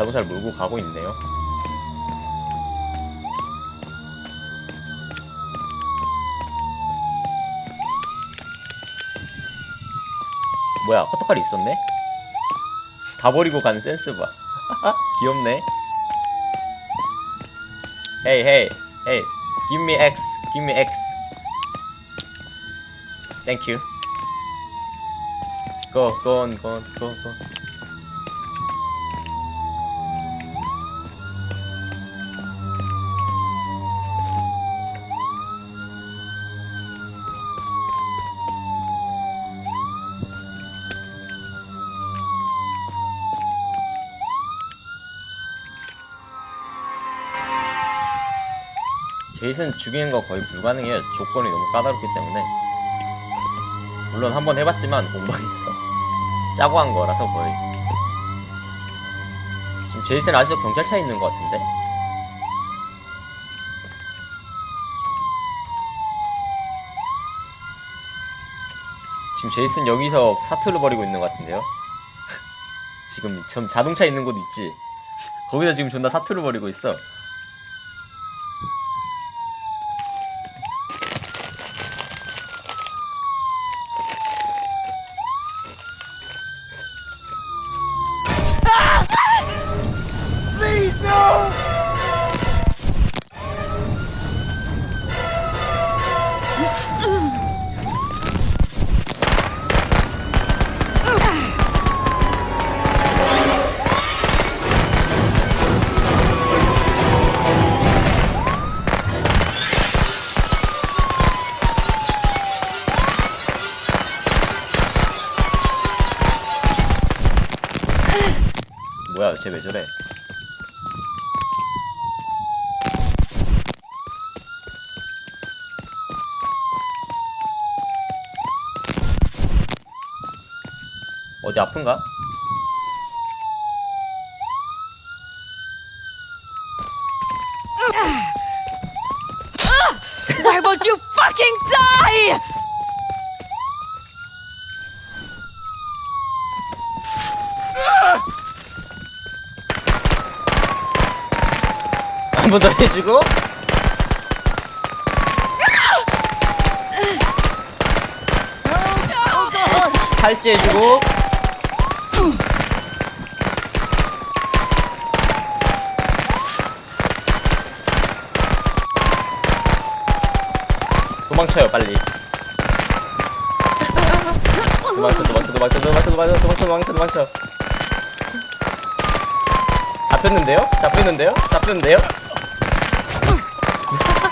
자동차를 몰고 가고 있네요. 뭐야, 커터칼이 있었네? 다 버리고 가는 센스 봐. 귀엽네. Hey, hey, hey, give me X, give me X. Thank you. Go, go on, go on, go, go. 제이슨 죽이는 거 거의 불가능해요. 조건이 너무 까다롭기 때문에. 물론 한번 해봤지만 공방이 있어. 짜고 한 거라서 거의. 지금 제이슨 아직도 경찰차에 있는 것 같은데? 지금 제이슨 여기서 사투를 벌이고 있는 것 같은데요? 지금 좀 자동차 있는 곳 있지? 거기서 지금 존나 사투를 벌이고 있어. 뭐야, 쟤 왜 저래? 어디 아픈가? Why won't you fucking die? 한 번 더 해주고 팔찌 해주고 도망쳐요 빨리 도망쳐 도망쳐 도망쳐 도망쳐 도망쳐 도망쳐 도망쳐 도망쳐 잡혔는데요? 잡혔는데요? 잡혔는데요? Yeah.